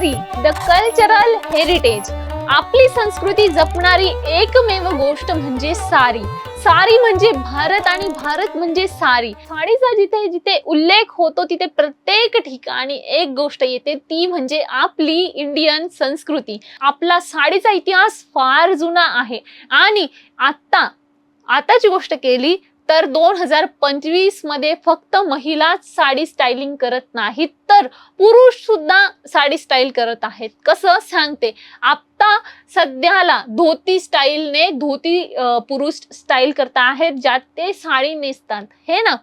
सारी the cultural heritage आपली संस्कृती जपणारी एकमेव गोष्ट म्हणजे सारी. सारी म्हणजे भारत आणि भारत म्हणजे सारी. साडीचा जिथे जिथे उल्लेख होतो तिथे प्रत्येक ठिकाणी एक गोष्ट येते ती म्हणजे आपली इंडियन संस्कृती. आपला साडीचा इतिहास फार जुना आहे. आणि आता आताची गोष्ट केली तर दोन हजार पंचवीसमध्ये फक्त महिलाच साडी स्टायलिंग करत नाहीत तर पुरुष सुद्धा साडी स्टाईल करत आहेत. कसं सांगते? आता सध्याला धोती स्टाईलने धोती पुरुष स्टाईल करत आहेत ज्यात ते साडी नेसतात. हे ना?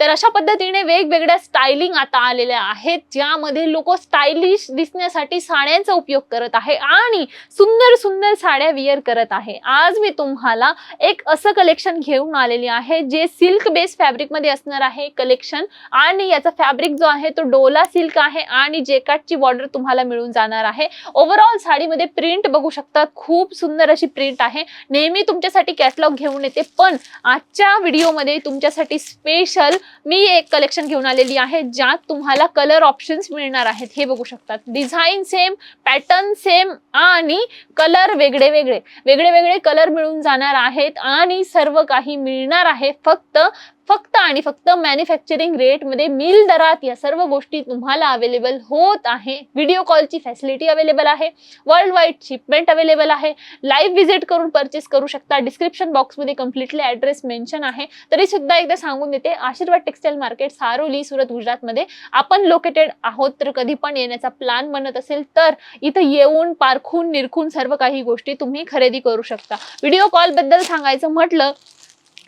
तर अशा पद्धतीने वेगवेगळ्या स्टायलिंग आता आलेल्या आहेत ज्यामध्ये लोक स्टायलिश दिसण्यासाठी साड्यांचा उपयोग करत आहे आणि सुंदर सुंदर साड्या विअर करत आहे. आज मी तुम्हाला एक असं कलेक्शन घेऊन आलेली आहे जे जे सिल्क बेस फॅब्रिकमध्ये असणार आहे कलेक्शन आणि याचा फॅब्रिक जो आहे तो डोला सिल्क आहे आणि जेकाटची बॉर्डर तुम्हाला मिळून जाणार आहे. ओव्हरऑल साडीमध्ये प्रिंट बघू शकतात खूप सुंदर अशी प्रिंट आहे. नेहमी तुमच्यासाठी कॅटलॉग घेऊन येते पण आजच्या व्हिडिओमध्ये तुमच्यासाठी स्पेशल मी एक कलेक्शन घेऊन आलेली आहे ज्यात तुम्हाला कलर ऑप्शन्स मिळणार आहेत. हे बघू शकतात. डिझाईन सेम पॅटर्न सेम आणि कलर वेगळे वेगळे. वेगळे वेगळे कलर मिळून जाणार आहेत आणि सर्व काही मिळणार आहे. फक्त फक्त आणि फक्त मॅन्युफॅक्चरिंग रेटमध्ये मिल दरात या सर्व गोष्टी तुम्हाला अवेलेबल होत आहे. व्हिडिओ कॉलची फॅसिलिटी अवेलेबल आहे. वर्ल्ड वाईड शिपमेंट अवेलेबल आहे. लाईव्ह व्हिजिट करून परचेस करू शकता. डिस्क्रिप्शन बॉक्समध्ये कम्प्लिटली ॲड्रेस मेन्शन आहे. तरी सुद्धा एकदा सांगून देते आशीर्वाद टेक्सटाईल मार्केट सारोली सुरत गुजरातमध्ये आपण लोकेटेड आहोत. तर कधी पण येण्याचा प्लॅन बनत असेल तर इथं येऊन पारखून निरखून सर्व काही गोष्टी तुम्ही खरेदी करू शकता. व्हिडिओ कॉलबद्दल सांगायचं म्हटलं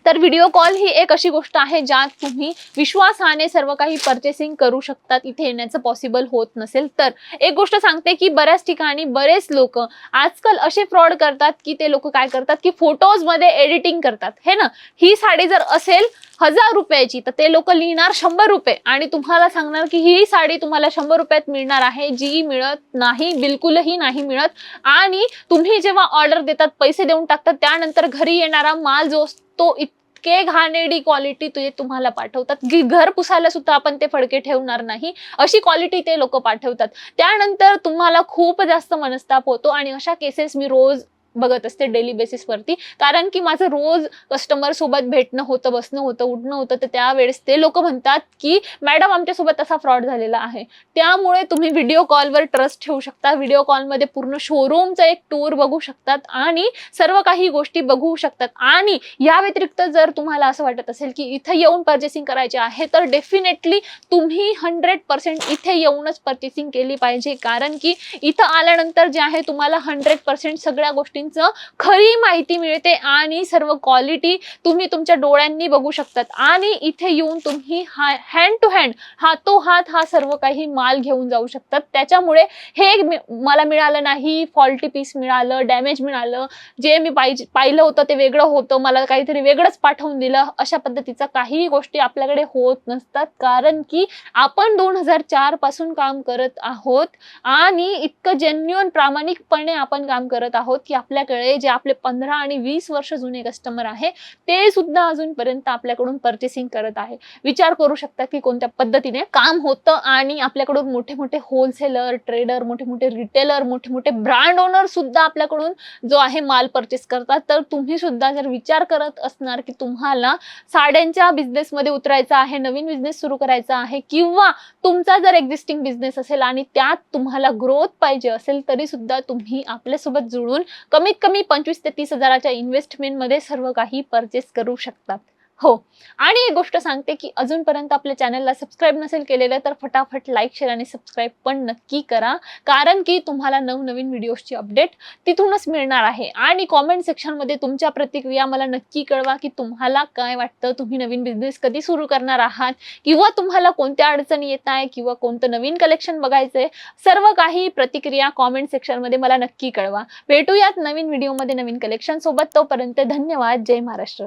तर व्हिडिओ कॉल ही एक अशी गोष्ट आहे ज्यात तुम्ही विश्वासाने सर्व काही परचेसिंग करू शकतात. इथे येण्याचं पॉसिबल होत नसेल तर. एक गोष्ट सांगते की बऱ्याच ठिकाणी बरेच लोक आजकाल असे फ्रॉड करतात की ते लोक काय करतात की फोटोजमध्ये एडिटिंग करतात. हे ना? ही साडी जर असेल हजार रुपयाची तर ते लोक लिहिणार शंभर रुपये. आणि तुम्हाला सांगणार की ही साडी तुम्हाला शंभर रुपयात मिळणार आहे जी मिळत नाही बिलकुलही नाही मिळत. आणि तुम्ही जेव्हा ऑर्डर देतात पैसे देऊन टाकतात त्यानंतर घरी येणारा माल जो असतो इतके घाणेडी क्वालिटी तुझे तुम्हाला पाठवतात. की घर पुसायला सुद्धा आपण ते फडके ठेवणार नाही अशी क्वालिटी ते लोक पाठवतात. त्यानंतर तुम्हाला खूप जास्त मनस्ताप होतो आणि अशा केसेस मी रोज बघत असते डेली बेसिसवरती कारण की माझं रोज कस्टमर सोबत भेटणं होतं बसणं होतं उठणं होतं तर त्यावेळेस ते लोक म्हणतात की मॅडम आमच्यासोबत असा फ्रॉड झालेला आहे. त्यामुळे तुम्ही व्हिडिओ कॉलवर ट्रस्ट ठेवू शकता. व्हिडिओ कॉलमध्ये पूर्ण शोरूमचा एक टूर बघू शकतात आणि सर्व काही गोष्टी बघू शकतात. आणि या व्यतिरिक्त जर तुम्हाला असं वाटत असेल की इथं येऊन परचेसिंग करायचे आहे तर डेफिनेटली तुम्ही हंड्रेड पर्सेंट इथे येऊनच परचेसिंग केली पाहिजे. कारण की इथं आल्यानंतर जे आहे तुम्हाला हंड्रेड पर्सेंट सगळ्या त्यांचं खरी माहिती मिळते आणि सर्व क्वालिटी तुम्ही तुमच्या डोळ्यांनी बघू शकतात. आणि इथे येऊन तुम्ही हँड टू हँड हातोहात हा सर्व काही माल घेऊन जाऊ शकतात. त्याच्यामुळे हे मला मिळालं नाही फॉल्टी पीस मिळालं डॅमेज मिळालं जे मी पाहिजे पाहिलं होतं ते वेगळं होतं मला काहीतरी वेगळंच पाठवून दिलं अशा पद्धतीचा काहीही गोष्टी आपल्याकडे होत नसतात. कारण की आपण दोन हजार चारपासून काम करत आहोत आणि इतकं जेन्युअन प्रामाणिकपणे आपण काम करत आहोत की आपल्या आपल्याकडे जे आपले पंधरा आणि वीस वर्ष जुने कस्टमर आहे ते सुद्धा अजूनपर्यंत आपल्याकडून पर्चेसिंग करत आहे. विचार करू शकता की कोणत्या पद्धतीने काम होतं आणि आपल्याकडून मोठे मोठे होलसेलर ट्रेडर मोठे मोठे रिटेलर मोठे मोठे ब्रँड ओनर सुद्धा आपल्याकडून जो आहे माल परचेस करतात. तर तुम्ही सुद्धा जर विचार करत असणार की तुम्हाला साड्यांच्या बिझनेसमध्ये उतरायचा आहे नवीन बिझनेस सुरू करायचा आहे किंवा तुमचा जर एक्झिस्टिंग बिझनेस असेल आणि त्यात तुम्हाला ग्रोथ पाहिजे असेल तरी सुद्धा तुम्ही आपल्यासोबत जुळून कमीत कमी पंचवीस ते तीस हजाराच्या इन्व्हेस्टमेंटमध्ये सर्व काही परचेस करू शकतात. हो. आणि एक गोष्ट सांगते की अजूनपर्यंत आपल्या चॅनलला सबस्क्राईब नसेल केलेलं तर फटाफट लाईक शेअर आणि सबस्क्राईब पण नक्की करा. कारण की तुम्हाला नवनवीन व्हिडिओजची अपडेट तिथूनच मिळणार आहे. आणि कॉमेंट सेक्शनमध्ये तुमच्या प्रतिक्रिया मला नक्की कळवा की तुम्हाला काय वाटतं? तुम्ही नवीन बिझनेस कधी सुरू करणार आहात? किंवा तुम्हाला कोणत्या अडचणी येत आहे? किंवा कोणतं नवीन कलेक्शन बघायचंय? सर्व काही प्रतिक्रिया कॉमेंट सेक्शनमध्ये मला नक्की कळवा. भेटूयात नवीन व्हिडिओमध्ये नवीन कलेक्शन सोबत. तोपर्यंत धन्यवाद. जय महाराष्ट्र.